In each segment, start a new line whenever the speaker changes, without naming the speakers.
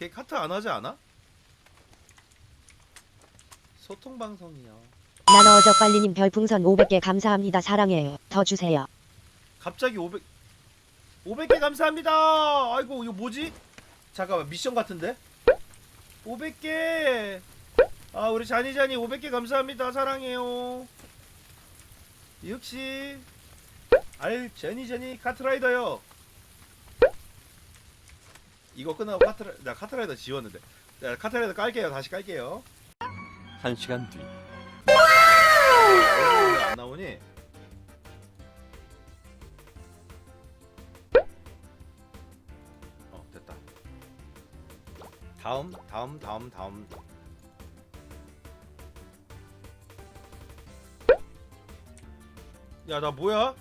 걔 카트 안 하지 않아? 소통 방송이요.
나너 어저 빨리님 별풍선 500개 감사합니다. 사랑해요. 더 주세요.
갑자기 500 500개 감사합니다. 아이고 이거 뭐지? 잠깐만 미션 같은데? 500개. 아 우리 자니자니 500개 감사합니다. 사랑해요. 역시 알 제니제니 카트라이더요. 이거 끝나고 카트라 나 카트라이더 지웠는데. 나 카트라이더 깔게요. 다시 깔게요.
한 시간 뒤
왜 안 나오니? 어 됐다. 다음 다음 다음 다음. 야 나 뭐야?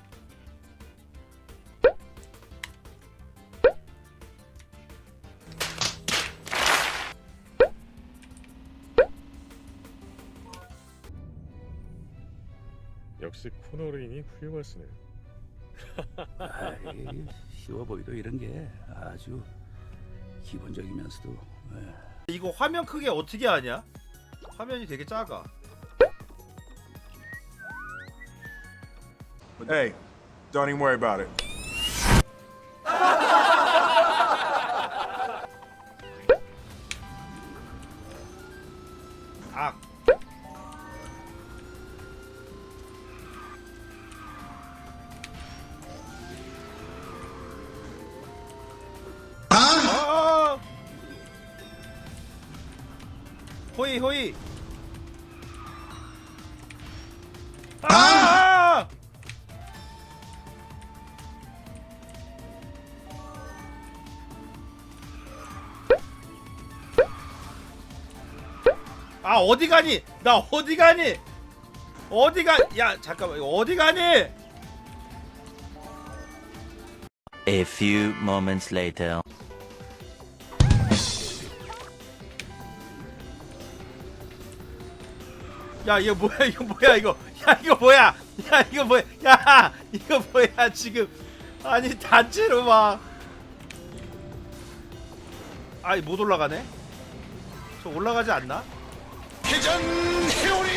역시 코너링이 훌륭하시네요.
아, 이게 쉬워 보이도 이런 게 아주 기본적이면서도 예.
이거 화면 크게 어떻게 하냐? 화면이 되게 작아.
Hey, don't even worry about it.
악. 호이 호이. 아! 아 어디 가니? 나 어디 가니? 어디 가? 야 잠깐만 이거 어디 가니?
A few moments later.
야 이거 뭐야 이거 뭐야 이거. 야 이거 뭐야. 야 이거 뭐야. 야 이거 뭐야 지금. 아니 단체로 막 아이 못 올라가네? 저 올라가지 않나?
회전 회오리!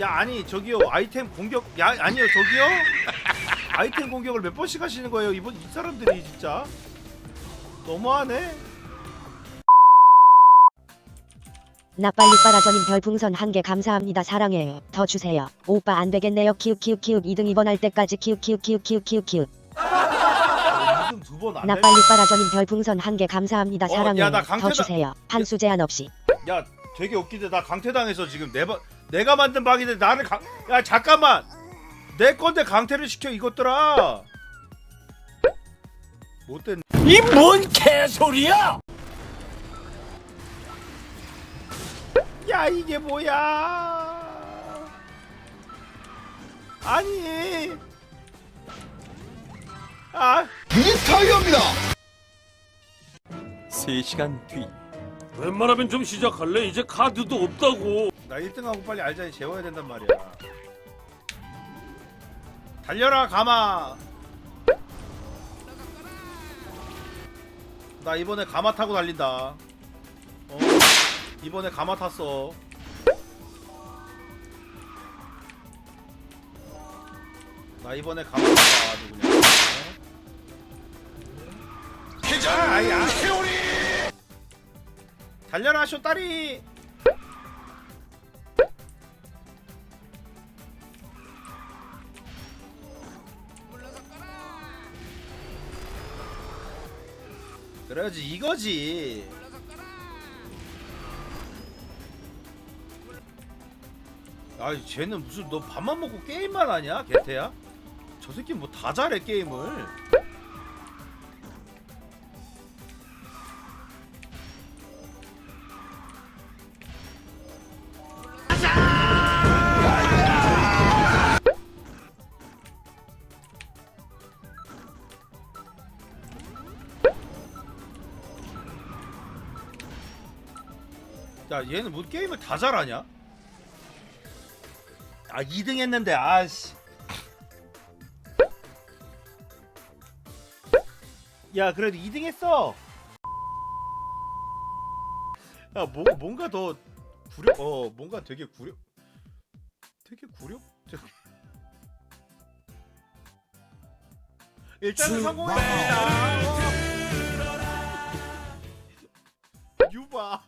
야 아니 저기요 아이템 공격 야 아니요 저기요? 아이템 공격을 몇 번씩 하시는 거예요? 이번 이 사람들이 진짜. 너무하네
나 빨리 빨아저님 별풍선 한 개 감사합니다. 사랑해요. 더 주세요. 오빠 안 되겠네요. 키읔 키읔 키읔 2등 2번 할 때까지 키읔 키읔 키읔 키읔 키읔 키읔.
2등 두번
나 빨리 빨아저님 별풍선 한 개 감사합니다.
어,
사랑해요.
야, 나 강퇴다-
더 주세요. 한수 제한 없이.
야 되게 웃기대 나 강퇴당해서 지금 내가 내가 만든 방인데 나를 강... 야 잠깐만 내 건데 강퇴를 시켜 이것들아 못된
이 뭔 개소리야!
야 이게 뭐야 아니 아
3시간 뒤
웬만하면 좀 시작할래? 이제 카드도 없다고.
나 1등하고 빨리 알자니 재워야 된단 말이야. 달려라 가마. 나 이번에 가마 타고 달린다. 어? 이번에 가마 탔어. 나 이번에 가마 탔다 아주 그냥. 어?
회전
아야.
회오리!
달려라 쇼다리. 그래야지 이거지. 아이 쟤는 무슨 너 밥만 먹고 게임만 하냐 개태야? 저 새끼 뭐 다 잘해 게임을. 야 얘는 뭐 게임을 다 잘하냐? 아 2등 했는데 아씨. 야 그래도 2등 했어. 야, 뭐, 뭔가 더 구려 어 뭔가 되게 구려 되게 구려? 일단은 성공했습니다. 유바